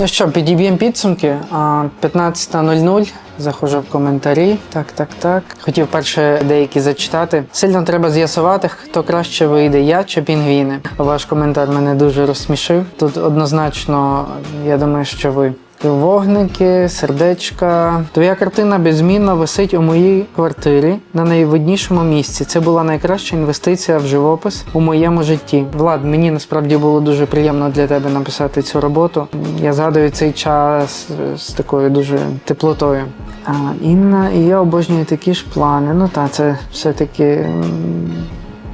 Ну що, підіб'ємо підсумки. А, 15.00. Заходжу в коментарі. Так, так, так. Хотів перше деякі зачитати. Сильно треба з'ясувати, хто краще вийде, я чи пінгвіни. Ваш коментар мене дуже розсмішив. Тут однозначно, я думаю, що ви. Вогники, сердечка. Твоя картина беззмінно висить у моїй квартирі на найвиднішому місці. Це була найкраща інвестиція в живопис у моєму житті. Влад, мені насправді було дуже приємно для тебе написати цю роботу. Я згадую цей час з такою дуже теплотою. А, Інна, і я обожнюю такі ж плани. Ну та це все-таки.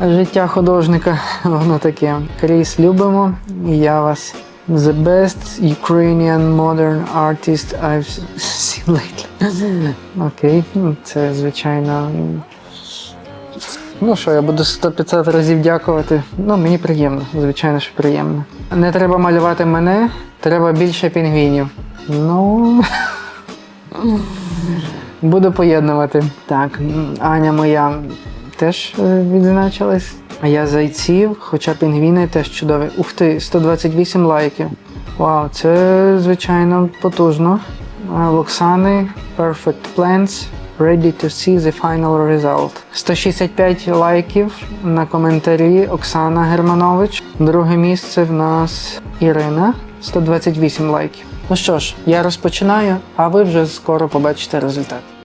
Життя художника, воно таке. Кріс, любимо, і я вас. The best Ukrainian modern artist I've seen lately. Окей, ну, це звичайно. Ну що, я буду 100-500 разів дякувати. Ну, мені приємно, звичайно, що приємно. Не треба малювати мене, треба більше пінгвінів. Ну. Буду поєднувати. Так, Аня моя теж е, відзначилась. А я зайців, хоча пінгвіни теж чудові. Ух ти, 128 лайків. Вау, це звичайно потужно. Оксани Perfect Plans. Ready to see the final result. 165 лайків на коментарі Оксана Германович. Друге місце в нас Ірина. 128 лайків. Ну що ж, я розпочинаю, а ви вже скоро побачите результат.